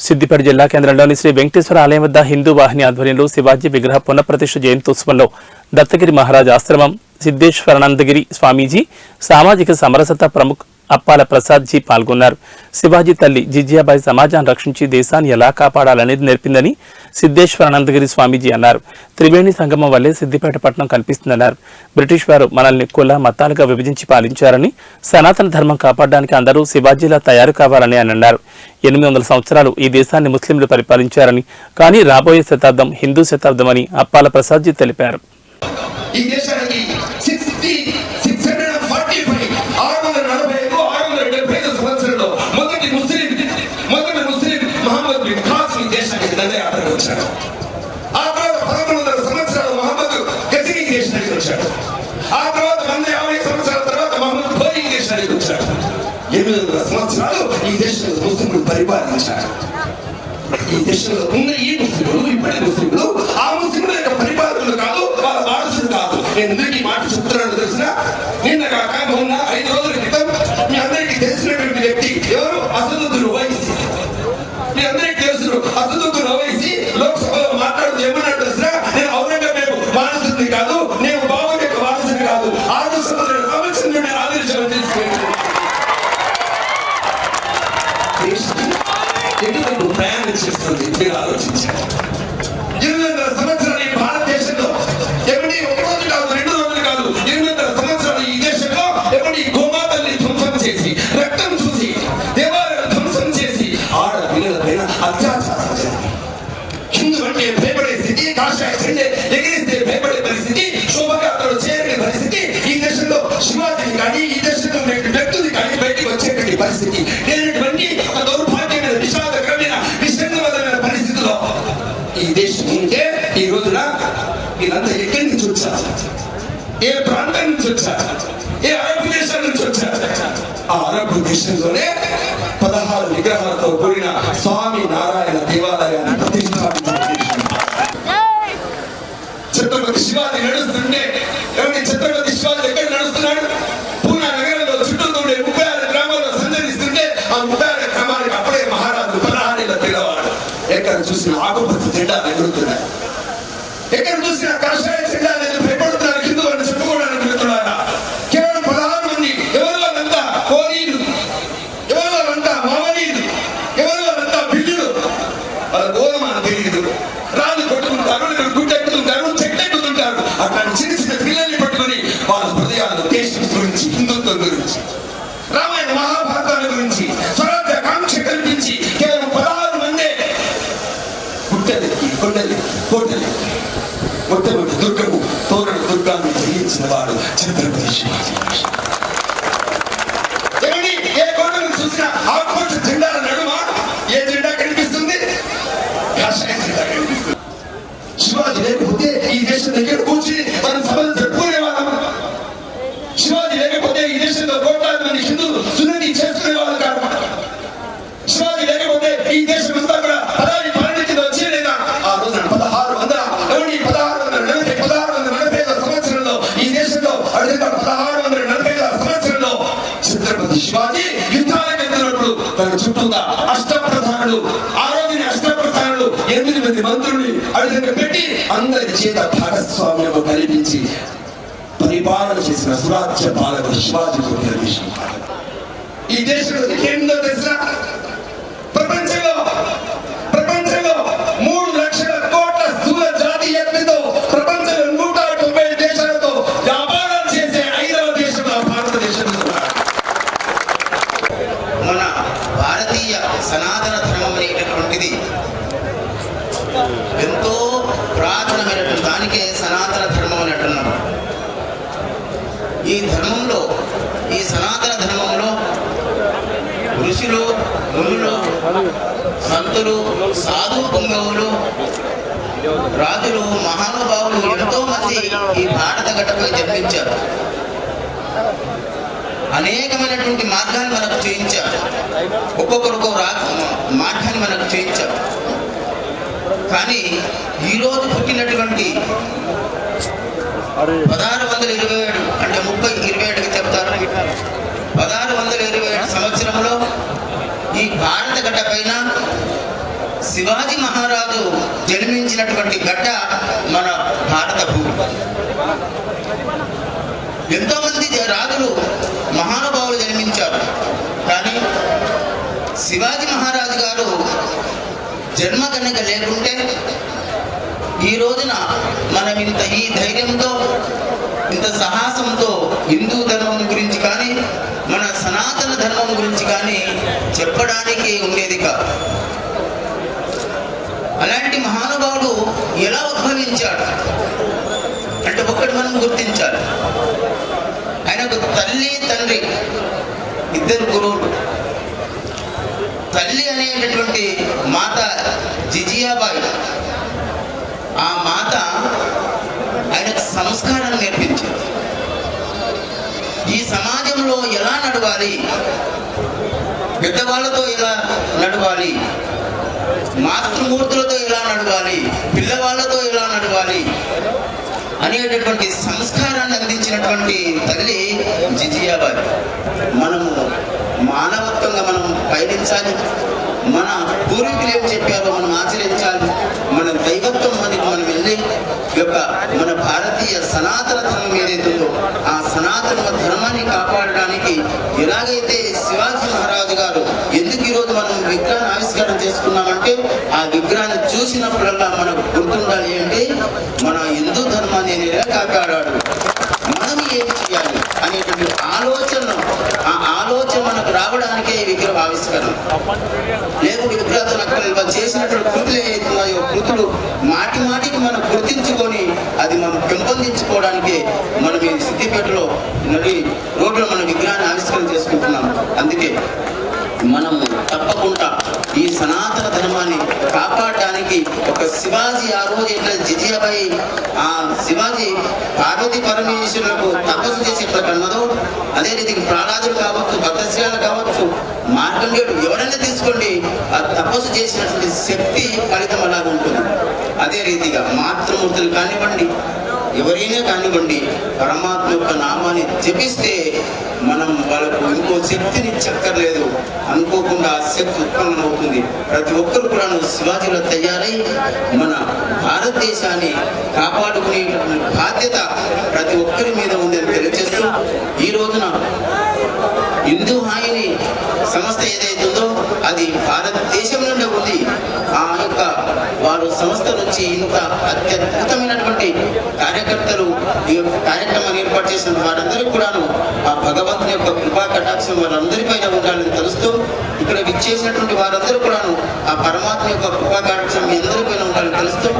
సిద్దిపేట జిల్లా కేంద్రంలోని శ్రీ వెంకటేశ్వర ఆలయం వద్ద హిందూ వాహిని ఆధ్వర్యంలో శివాజీ విగ్రహ పునఃప్రతిష్ఠ జయంతోత్సవంలో దత్తగిరి మహారాజ్ ఆశ్రమం సిద్దేశ్వరానందగిరి స్వామీజీ సామాజిక సమరసత ప్రముఖ్ అప్పాల ప్రసాద్ జీ పాల్గొన్నారు. శివాజీ తల్లి జిజియాబాయి సమాజాన్ని రక్షించి దేశాన్ని ఎలా కాపాడాలనేది నేర్పిందని సిద్ధేశ్వరానందగిరి స్వామీజీ అన్నారు. త్రివేణి సంగమం వల్లే సిద్దిపేట పట్టణం కనిపిస్తుందన్నారు. బ్రిటిష్ వారు మనల్ని కుల మతాలుగా విభజించి పాలించారని సనాతన ధర్మం కాపాడడానికి అందరూ శివాజీలా తయారు కావాలని ఆయన అన్నారు. ఎనిమిది వందల సంవత్సరాలు ఈ దేశాన్ని ముస్లింలు పరిపాలించారని కానీ రాబోయే శతాబ్దం హిందూ శతాబ్దం అని అప్పాల ప్రసాద్జీ తెలిపారు. ఈ దేశానికి ఈ దేశానికి వచ్చాడు. ఆ తర్వాత పదకొండు వందల సంవత్సరాలు మహమ్మద్ గజనీ ఈ దేశానికి వచ్చాడు. ఆ తర్వాత వంద యాభై సంవత్సరాల తర్వాత మహమ్మద్ ఘోరీ ఈ దేశానికి వచ్చాడు. ఎనిమిది వందల సంవత్సరాలు ఈ దేశంలో ముస్లింలు పరిపాలించారు. ఈ దేశంలో ఉన్న ఈ ముస్లింలు ఇప్పటి ముస్లింలు ఆ ముస్లింల యొక్క పరిపాలకులు కాదు వాళ్ళ వారసులు కాదు. నేను ఎందుకు అందరికీ తెలుసు నవ్వేసి లోక్సభలో మాట్లాడుతూ ఏమన్నట్టు తెలిసిన నేను ఔరంగజేబు వారసుని కాదు నేను బాబు యొక్క వారసుని కాదు. ఆరు సంవత్సరాల నేను ఆదర్శం ఆదరించడం ప్రయాణం చేస్తుంది? మీరు ఆలోచించారు అత్యాచారం జరిగింది హిందూ అంటే భయపడే స్థితి కాషాయ చెండే ఎగిరిస్తే భయపడే పరిస్థితి శోభయాత్రలు చేయని పరిస్థితి ఈ దేశంలో శివాజీని కానీ ఈ దేశంలో వ్యక్తులు కానీ బయటికి వచ్చేటువంటి పరిస్థితి. లేనటువంటి ఒక దౌర్భాగ్యమైన విషాదకరమైన విషంగమైన పరిస్థితిలో ఈ దేశం ఉంటే ఈ రోజున మీరంతా ఎక్కడి నుంచి వచ్చారు? ఏ ప్రాంతం నుంచి వచ్చారు? ఏ అరబ్ దేశం నుంచి వచ్చారు? ఆ అరబ్ దేశంలోనే పదహారు విగ్రహాలతో కూడిన స్వామి నారాయణ దేవాలయాన్ని ప్రతిష్ఠాపించిన ఛత్రపతి శివాజీ నడుస్తుంటే ఏమంటే ఛత్రపతి శివాజీ ఎక్కడ నడుస్తున్నాడు? పూనా నగరంలో చుట్టూ ఉండే ముప్పై ఆరు గ్రామాల్లో సంచరిస్తుంటే ఆ ముప్పై ఆరు గ్రామానికి అప్పుడే మహారాజు పదహారేళ్ళ తెల్లవాడు ఎక్కడ చూసిన ఆకుపచ్చ జెండా ఎగురుతున్నాడు ఎక్కడ చూసిన కాషాయ జెండా వాళ్ళ గోధుమ తెలియదు రాళ్ళు కొట్టుకుంటారు గుడ్డెట్టుకుంటారు చెట్టెట్టుకుంటారు అట్లాంటి చిన్న చిన్న పిల్లల్ని పట్టుకుని వాళ్ళ హృదయాలు దేశం గురించి హిందుత్వం గురించి రామాయణ మహాభారతాల గురించి స్వరాజ్య కాంక్ష కల్పించి కేవలం పదహారు మందే గుట్టెలెక్కి కొండలెక్కి కోటలెక్కి మొట్టమొదటి దుర్గము తోరణ దుర్గాన్ని జయించిన వాడు ఛత్రపతి శివాజీ ఏమండి? ఏ కోటను చూసినా ఆకుపచ్చ జెండాల నడుమ ఏ జెండా కనిపిస్తుంది కాషాయ జెండా కనిపిస్తుంది శివాజీ లేకపోతే ఈ దగ్గర కూర్చుని మనం సభలు జరుపుకునే వాళ్ళం శివాజీ లేకపోతే ఈ దేశంలో కోట్లాది మంది హిందువులు సున్నతి చేసుకునే వాళ్ళు కాదు. శివాజీ లేకపోతే ఈ దేశం అంతా కూడా పదాన్ని పాలించింది వచ్చేదేనా ఆ రోజున పదహారు వందల ఏమండి? పదహారు వందల నలభై పదహారు వందల నలభై ఐదు సంవత్సరంలో ఈ దేశంలో అడుగుగా పదహారు వందల నలభై ఐదు సంవత్సరంలో ఛత్రపతి శివాజీ యుద్ధాలకు వెళ్తున్నప్పుడు తన చుట్టూగా అష్టప్రధానులు ఆ ఎనిమిది మంది మంత్రుల్ని అడుగుగా పెట్టి అందరి చేత భాగస్వామ్యము కల్పించి పరిపాలన చేసిన సురాజ్య పాలకుడు శివాజీ ఈ దేశంలో ఏందో తెలుసా? ప్రపంచ ఎంతో పురాతనమైనటువంటి దానికే సనాతన ధర్మం అని అంటున్నాం ఈ ధర్మంలో ఈ సనాతన ధర్మంలో ఋషులు మునులు సంతులు సాధు పొంగవులు రాజులు మహానుభావులు ఎంతో మంది ఈ భారత గడ్డపై జన్మించారు. అనేకమైనటువంటి మార్గాన్ని మనకు చేయించారు ఒక్కొక్కరు ఒక్కొక్క రా మార్గాన్ని మనకు చేయించారు కానీ ఈరోజు పుట్టినటువంటి పదహారు వందల ఇరవై ఏడు అంటే ముప్పై ఇరవై ఏడుకి చెప్తారు. పదహారు వందల ఇరవై ఏడు సంవత్సరంలో ఈ భారత గడ్డ పైన శివాజీ మహారాజు జన్మించినటువంటి గడ్డ మన భారత భూమి. ఎంతో మంది జ- రాజులు మహానుభావులు జన్మించారు. కానీ శివాజీ మహారాజు గారు జన్మ కనుక లేకుంటే ఈ రోజున మనం ఇంత ఈ ధైర్యంతో ఇంత సాహసంతో హిందూ ధర్మం గురించి కానీ మన సనాతన ధర్మం గురించి కానీ చెప్పడానికి ఉండేది కాదు. అలాంటి మహానుభావుడు ఎలా ఉద్భవించాడు? అంటే ఒక్కటి మనం గుర్తించాలి. ఆయనకు తల్లి తండ్రి ఇద్దరు గురువులు. తల్లి అనేటటువంటి జిజియాబాయి. ఆ మాత ఆయనకు సంస్కారాన్ని నేర్పించింది ఈ సమాజంలో ఎలా నడవాలి? పెద్దవాళ్ళతో ఎలా నడవాలి? మాతృమూర్తులతో ఎలా నడవాలి? పిల్లవాళ్ళతో ఎలా నడవాలి? అనేటటువంటి సంస్కారాన్ని అందించినటువంటి తల్లి జిజియాబాయి మనము మానవత్వంగా మనం పయనించాలి. మన పూర్వీకులు ఏం చెప్పారో మనం ఆచరించాలి. మన దైవత్వం అని మనం వెళ్ళి యొక్క మన భారతీయ సనాతన ధర్మం ఏదైతే ఆ సనాతన ధర్మాన్ని కాపాడడానికి ఎలాగైతే శివాజీ మహారాజు గారు ఎందుకు ఈరోజు మనం విగ్రహాన్ని ఆవిష్కరణ చేసుకున్నామంటే ఆ విగ్రహాన్ని చూసినప్పుడల్లా మనకు గుర్తుండాలి అంటే మన హిందూ ఎలా కాపాడాడు? మనం ఏం చేయాలి అనేటువంటి ఆలోచన ఆ ఆలోచన మనకు రావడానికే ఈ విగ్రహ ఆవిష్కరణ. లేదు విగ్రహాలు చేసినటువంటి కృతులు ఏవైతున్నాయో కృతులు మాటి మాటికి మనం గుర్తించుకొని అది మనం పెంపొందించుకోవడానికి మనం ఈ సిద్దిపేటలో నడి రోడ్లో మన విగ్రహాన్ని ఆవిష్కరణ చేసుకుంటున్నాం అందుకే మనము తప్పకుండా ఈ సనాతన ధర్మాన్ని కాపాడడానికి ఒక శివాజీ ఆ రోజు ఎట్లా ఆ శివాజీ పార్వతి పరమేశ్వరులకు తపస్సు చేసి ఎట్లా కన్నదో అదే రీతికి ప్రాణాదులు కావచ్చు భక్తశ్రీలు కావచ్చు మార్కండేయుడు ఎవరైనా తీసుకోండి ఆ తపస్సు చేసినటువంటి శక్తి ఫలితం అలాగ ఉంటుంది అదే రీతిగా మాతృమూర్తులు కానివ్వండి ఎవరైనా కానివ్వండి పరమాత్మ యొక్క నామాన్ని జపిస్తే మనం వాళ్ళకు ఇంకో శక్తిని చెక్కర్లేదు. అనుకోకుండా ఆ శక్తి ఉత్పన్నం అవుతుంది. ప్రతి ఒక్కరు కూడా శివాజీలో తయారై మన భారతదేశాన్ని కాపాడుకునే బాధ్యత ప్రతి ఒక్కరి మీద ఉందని తెలియజేస్తూ ఈ రోజున హిందూ హాయిని సంస్థ ఏదైతుందో అది అది భారతదేశంలోనే ఉంది. ఆ యొక్క వారు సంస్థ నుంచి ఇంత అత్యద్భుతమైనటువంటి కార్యకర్తలు ఈ యొక్క కార్యక్రమాన్ని ఏర్పాటు చేసిన వారందరూ కూడాను ఆ భగవంతుని యొక్క కృపా కటాక్షం వారందరిపైన ఉండాలని తెలుస్తూ ఇక్కడ విచ్చేసినటువంటి వారందరూ కూడాను ఆ పరమాత్మ యొక్క కృపా కటాక్షం మీ అందరిపైన ఉండాలని తెలుస్తూ